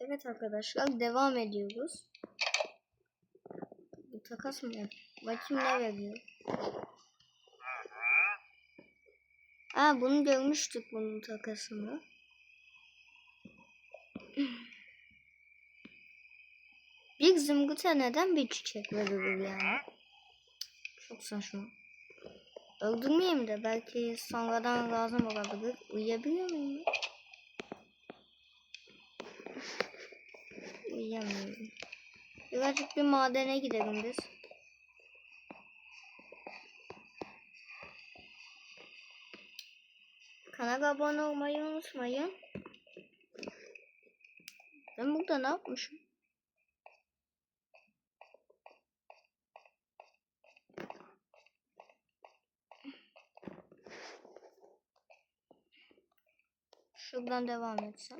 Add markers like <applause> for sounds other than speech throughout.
Evet arkadaşlar devam ediyoruz. Bu takas mı? Bakayım ne veriyor. Aa bunu görmüştük bunun takasını. <laughs> Bir zımgıta neden bir çiçek verilir yani? Çok saçma. Öldürmeyeyim de belki sonradan lazım olabilir. Uyuyabiliyor muyum? Uyuyamıyorum. Birazcık bir madene gidelim biz. Kanala abone olmayı unutmayın. Ben burada ne yapmışım? Şuradan devam etsem.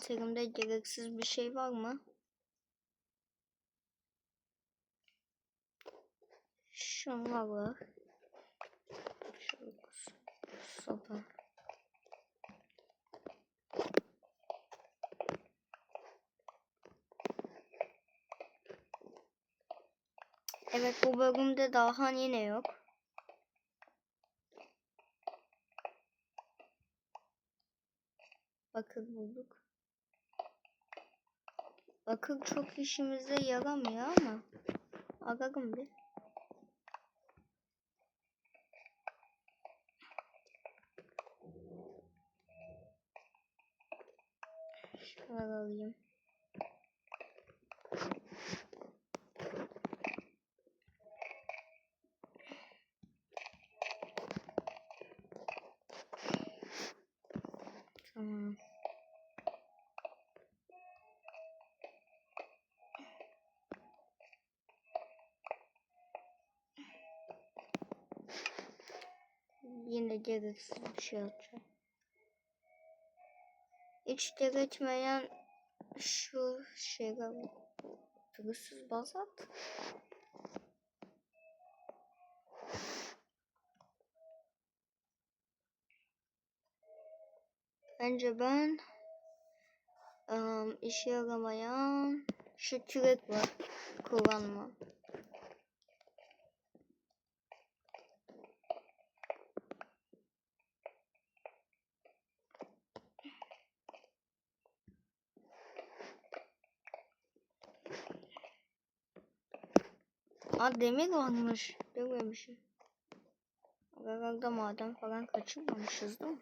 Envanterimde gereksiz bir şey var mı? Şunlar var. Şöyle sopa. Evet bu bölümde daha yine yok. Bakır bulduk. Bakır çok işimize yaramıyor ama ararım bir. Şunları alayım. Tamam. Yine gereksiz bir şey atacağım. Hiç gerekmeyen şu şeyler pürüzsüz bazat. Bence ben um, işe yaramayan şu kürek var kullanma. Aa demir varmış. Görmemişim. Herhalde maden falan kaçırmamışız değil mi?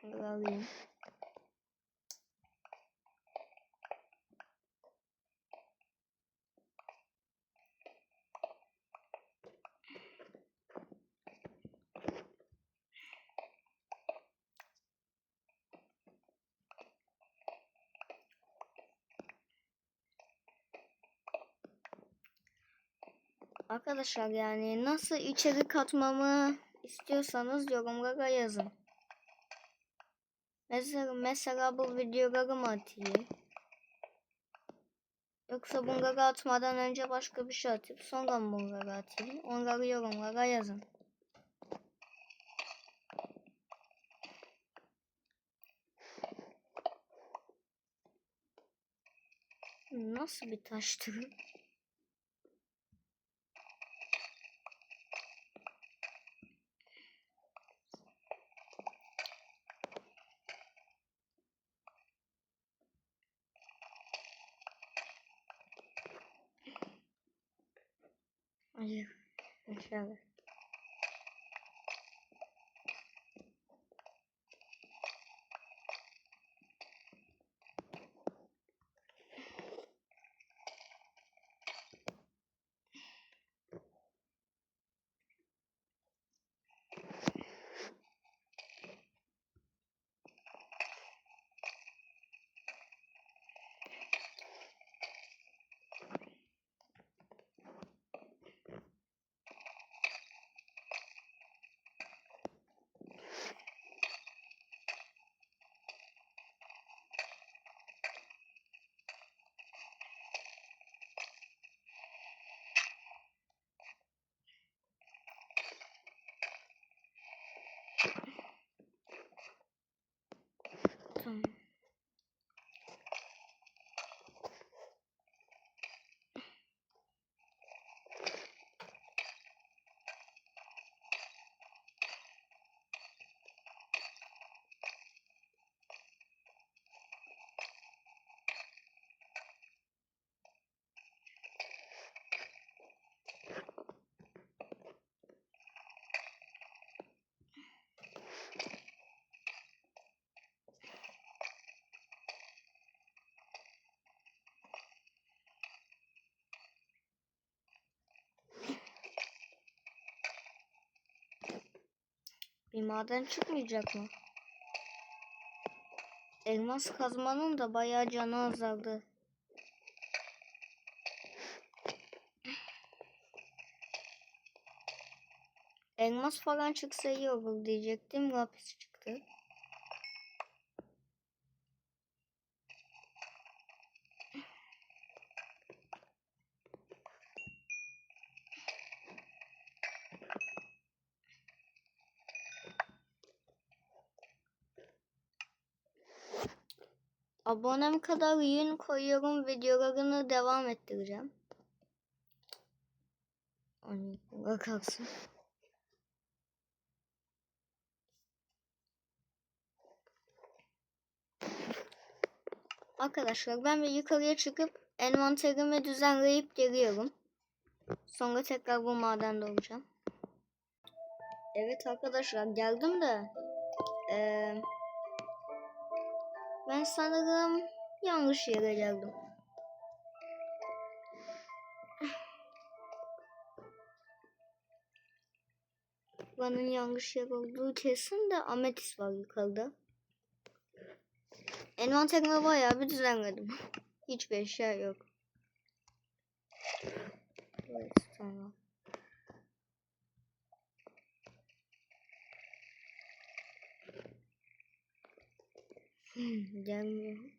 Şunları alayım. Arkadaşlar yani nasıl içerik katmamı istiyorsanız yorumlara yazın. Mesela, mesela bu videoları mı atayım? Yoksa bunları atmadan önce başka bir şey atıp sonra mı bunları atayım? Onları yorumlara yazın. Nasıl bir taştır? Bir maden çıkmayacak mı? Elmas kazmanın da bayağı canı azaldı. Elmas falan çıksa iyi olur diyecektim. Lapis çıktı. Abonem kadar yün koyuyorum. Videolarını devam ettireceğim. Ay, kalsın. Arkadaşlar ben bir yukarıya çıkıp envanterimi düzenleyip geliyorum. Sonra tekrar bu madende olacağım. Evet arkadaşlar geldim de ee, ben sanırım yanlış yere geldim. Buranın yanlış yer olduğu kesin de ametis var yukarıda. Envanterimi bayağı bir düzenledim. Hiçbir eşya yok. Evet tamam. 嗯人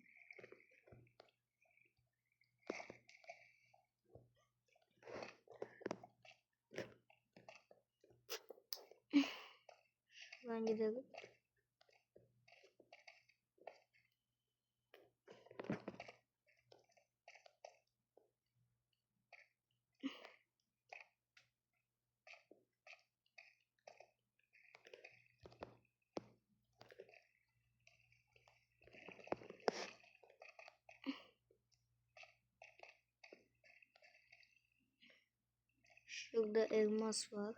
elmas var.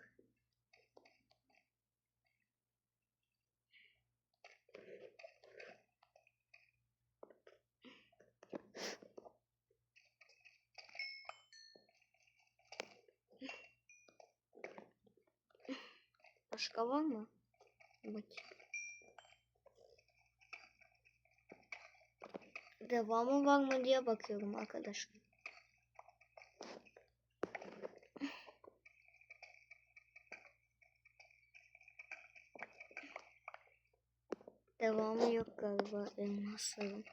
Başka var mı? Bakayım. Devamı var mı diye bakıyorum arkadaşlar. devamı yok galiba elmasların.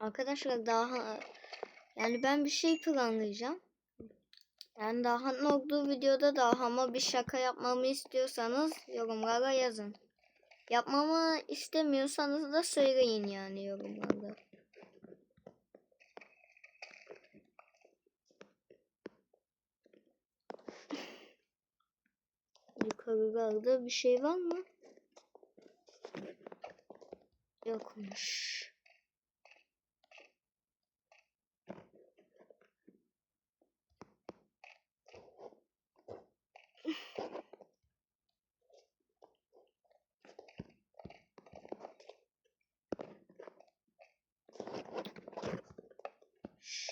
Arkadaşlar daha yani ben bir şey planlayacağım. Yani Daha'nın olduğu videoda Daha'ma bir şaka yapmamı istiyorsanız yorumlara yazın. Yapmamı istemiyorsanız da söyleyin yani yorumlarda. Yukarılarda bir şey var mı? Yokmuş.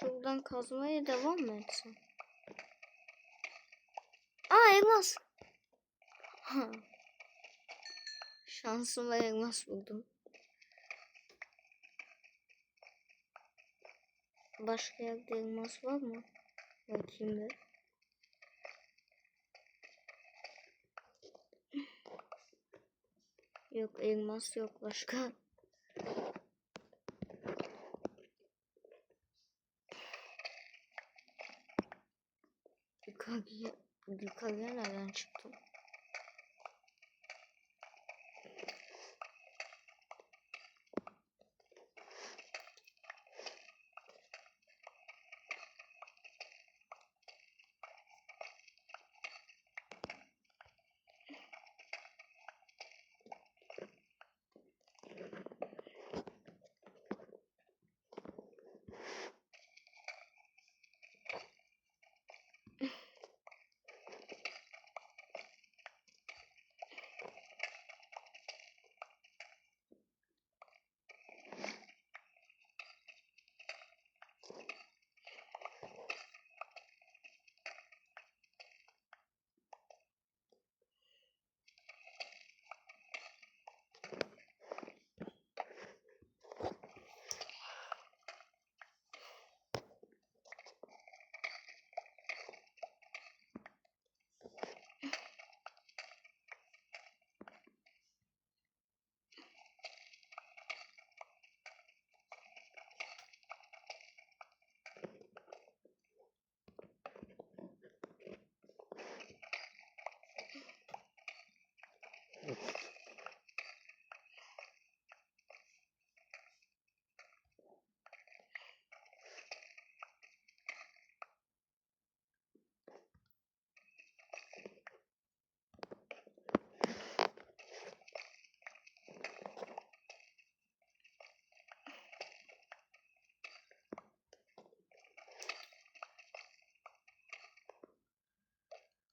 Şuradan kazmaya devam mı etsem? Aa elmas. Ha. Şansıma elmas buldum. Başka yerde elmas var mı? Bakayım bir. Yok elmas yok başka. Yukarıya, nereden çıktım?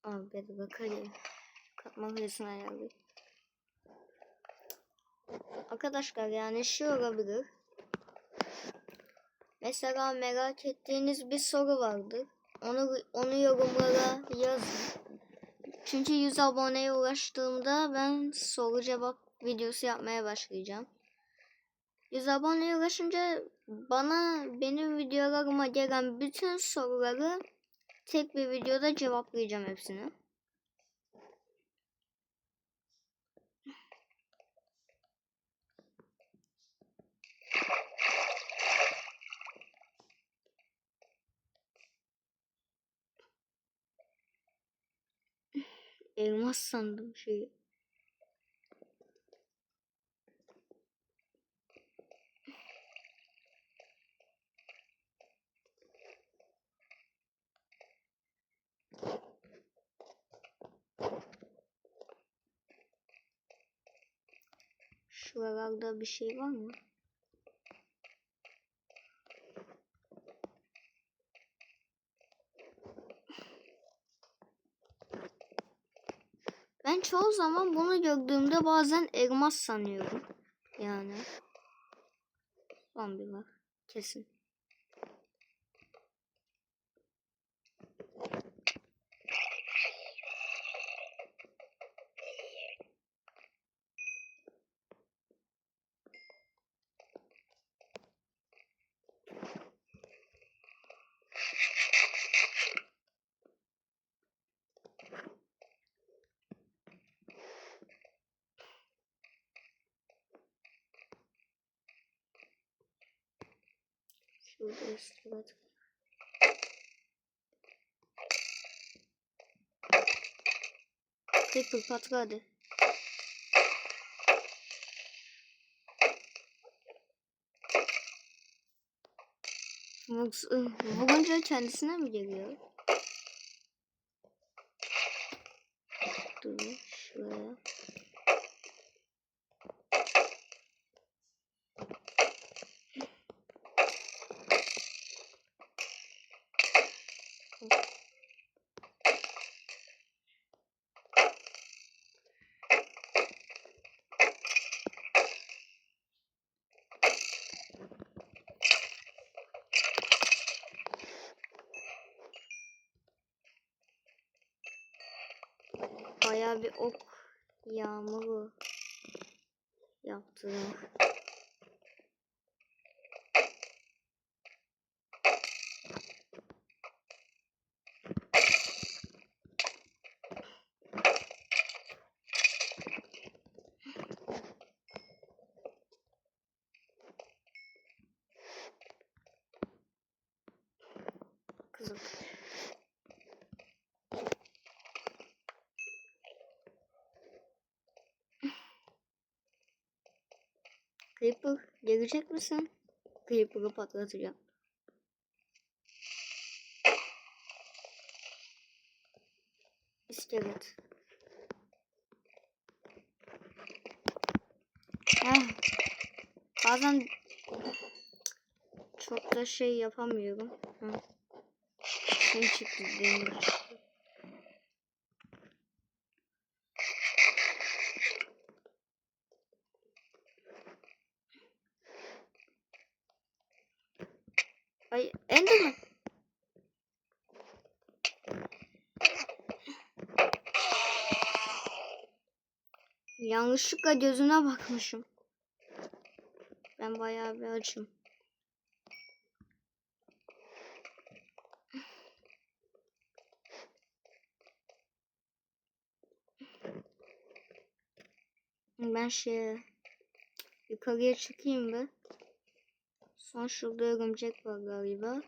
Abi hadi bakalım. Katma hızını ayarlayayım. Arkadaşlar yani şu olabilir. Mesela merak ettiğiniz bir soru vardır. Onu onu yorumlara yazın. Çünkü 100 aboneye ulaştığımda ben soru cevap videosu yapmaya başlayacağım. 100 aboneye ulaşınca bana benim videolarıma gelen bütün soruları tek bir videoda cevaplayacağım hepsini. Elmas sandım şeyi. Şuralarda bir şey var mı? Çoğu zaman bunu gördüğümde bazen elmas sanıyorum. Yani. Zombi var. Kesin. Patla hadi. Vur- Vurunca kendisine mi geliyor? Dur şuraya. Bayağı bir ok yağmuru yaptılar. Kızım. Creeper gelecek misin? Creeper'ı patlatacağım. İskelet. Heh. Bazen çok da şey yapamıyorum. Hı. Şey çıktı demir. Ay Enderman. Yanlışlıkla gözüne bakmışım. Ben bayağı bir açım. Ben şey yukarıya çıkayım bir. Son şurada örümcek var galiba.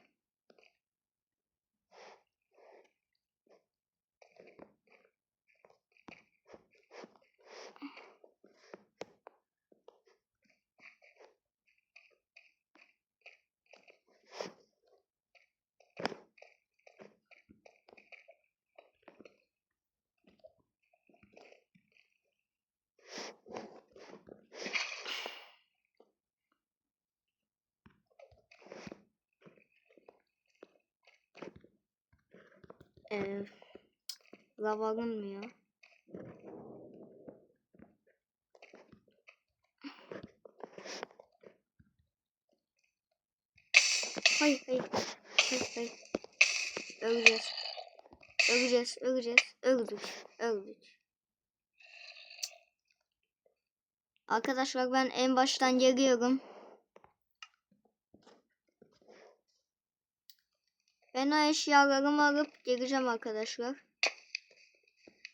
Ee, lava alınmıyor. Hayır hayır. Hayır hayır. Öleceğiz. Öleceğiz. Öleceğiz. Öldük. Öldük. Arkadaşlar ben en baştan geliyorum. Ben o eşyalarımı alıp geleceğim arkadaşlar.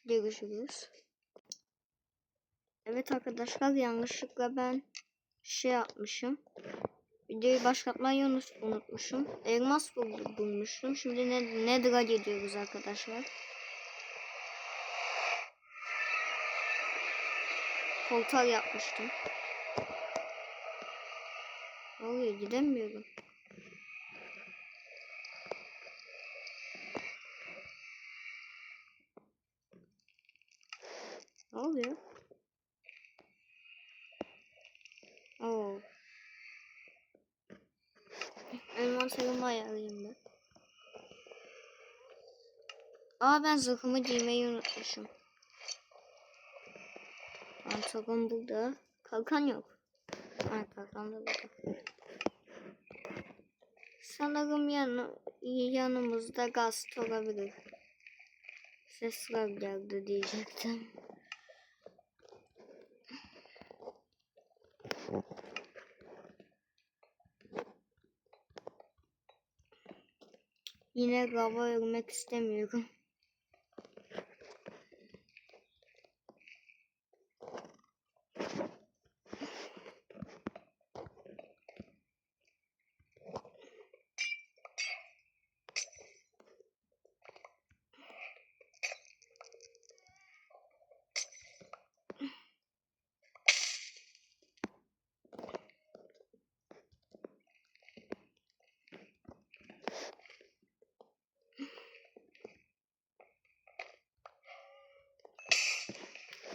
Görüşürüz. Evet arkadaşlar yanlışlıkla ben şey yapmışım. Videoyu başlatmayı unut- unutmuşum. Elmas bul- bulmuştum. Şimdi ne Nether'a gidiyoruz arkadaşlar. Portal yapmıştım. Oraya gidemiyorum. Oluyor? Oo. Envanterimi ayarlayayım ben. Aa ben zırhımı giymeyi unutmuşum. Pantolon burada. Kalkan yok. Ha kalkan da burada. Sanırım yanı, yanımızda gaz olabilir. Sesler geldi diyecektim. Yine lava ölmek istemiyorum.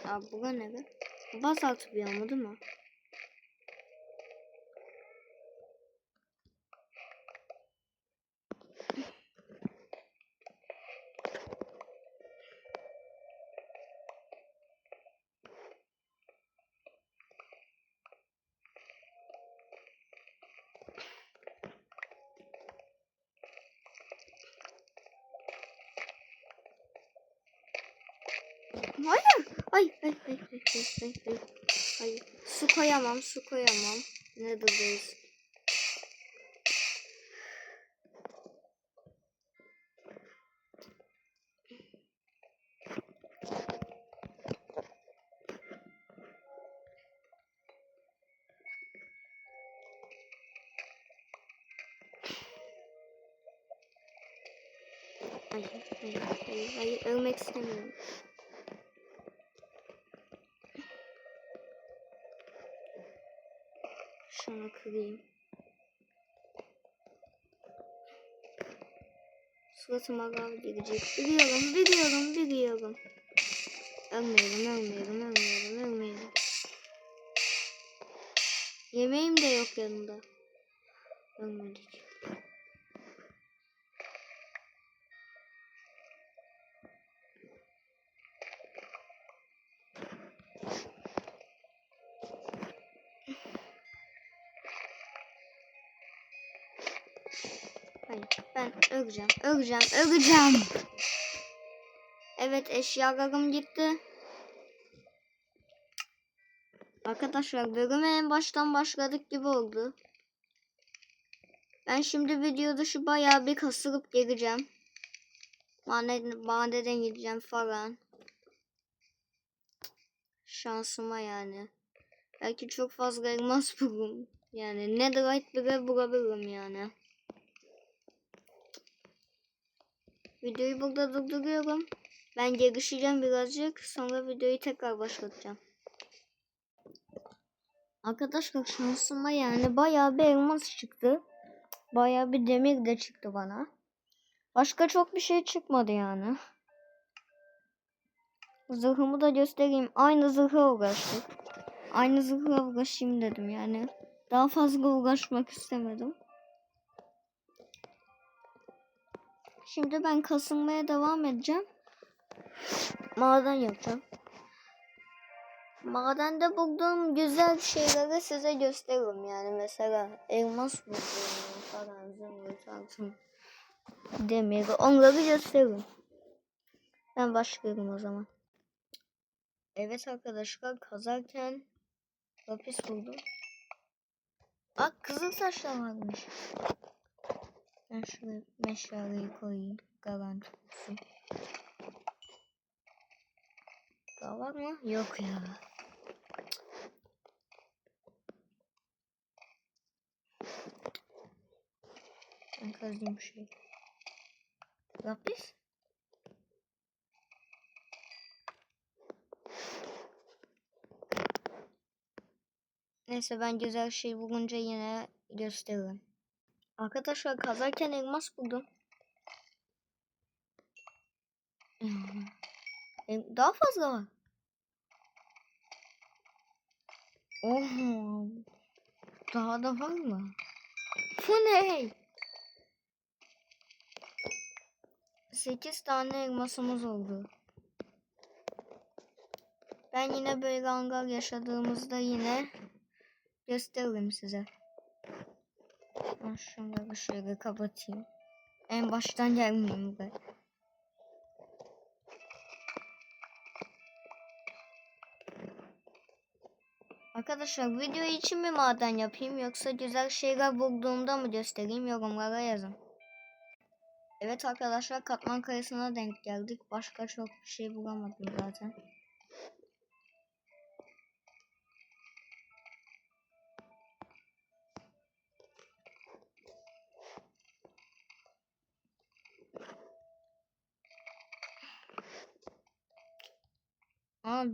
Abi bu ne be? Basalt bir ama değil mi? Hayır. Ay ay ay ay. Hayır. Su koyamam, su koyamam. Neredeyiz? Hayır, hayır, hayır, hayır, ölmek istemiyorum. Kırayım. Suratıma gav gelecek. Biliyorum, biliyorum, biliyorum. Ölmeyelim, ölmeyelim, ölmeyelim, ölmeyelim. Yemeğim de yok yanında. Ölmedik. Öleceğim, öleceğim, öleceğim. Evet eşyalarım gitti. Arkadaşlar bölüme en baştan başladık gibi oldu. Ben şimdi video dışı bayağı bir kasılıp geleceğim. Maden, madeden gideceğim falan. Şansıma yani. Belki çok fazla elmas bulurum. Yani netherite bile bulabilirim yani. Videoyu burada durduruyorum. Ben gelişeceğim birazcık. Sonra videoyu tekrar başlatacağım. Arkadaşlar şansıma yani bayağı bir elmas çıktı. Bayağı bir demir de çıktı bana. Başka çok bir şey çıkmadı yani. Zırhımı da göstereyim. Aynı zırha uğraştık. Aynı zırhla uğraşayım dedim yani. Daha fazla uğraşmak istemedim. Şimdi ben kasılmaya devam edeceğim. Maden yapacağım. Madende bulduğum güzel şeyleri size gösteririm yani mesela elmas buldum falan zümrüt altın demir onları gösteririm. Ben başlıyorum o zaman. Evet arkadaşlar kazarken lapis buldum. Bak kızıl saçlar varmış. Ben şuraya meşaleyi koyayım. Olsun. Daha var mı? Yok ya. Ben kazayım şey. Lapis. Neyse ben güzel şey bulunca yine gösteririm. Arkadaşlar kazarken elmas buldum. Daha fazla var. Oho. Daha da var mı? Bu ne? 8 tane elmasımız oldu. Ben yine böyle hangar yaşadığımızda yine gösteririm size. Ben şunları şöyle kapatayım. En baştan gelmeyeyim buraya. Arkadaşlar video için mi maden yapayım yoksa güzel şeyler bulduğumda mı göstereyim yorumlara yazın. Evet arkadaşlar katman kayasına denk geldik. Başka çok bir şey bulamadım zaten.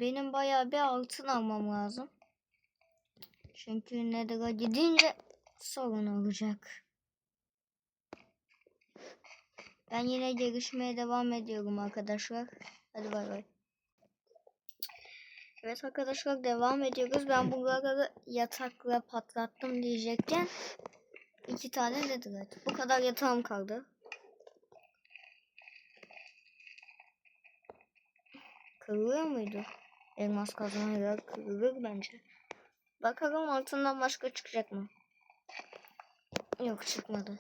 Benim bayağı bir altın almam lazım. Çünkü Nether'a gidince sorun olacak. Ben yine gelişmeye devam ediyorum arkadaşlar. Hadi bay bay. Evet arkadaşlar devam ediyoruz. Ben buraları yatakla patlattım diyecekken iki tane netherite. Bu kadar yatağım kaldı. Kırılıyor muydu? Elmas kazmayla kırılır bence. Bakalım altından başka çıkacak mı? Yok çıkmadı.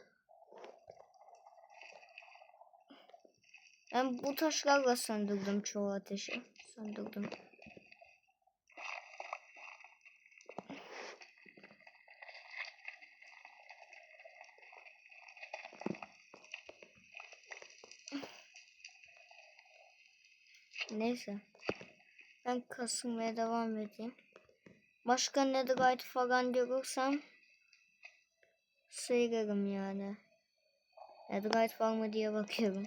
Ben bu taşlarla söndürdüm çoğu ateşi. Söndürdüm. Neyse. Ben kasılmaya devam edeyim. Başka netherite falan görürsem sayarım yani. Netherite var mı diye bakıyorum.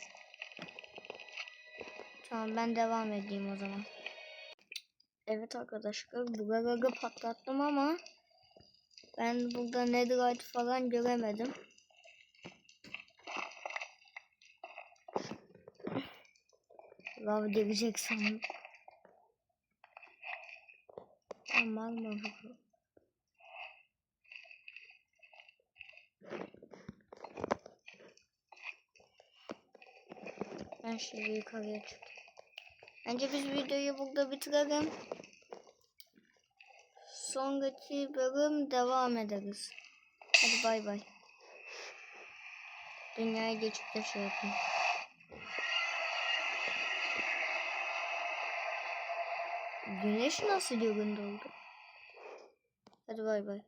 Tamam ben devam edeyim o zaman. Evet arkadaşlar buraları patlattım ama ben burada netherite falan göremedim. Lav gelecek. Aman bu? Ben şimdi yukarıya çıktım. Bence biz videoyu burada bitirelim. Sonraki bölüm devam ederiz. Hadi bay bay. Dünyaya geçip de şey. Güneş nasıl göründü oldu? Hadi bay bay.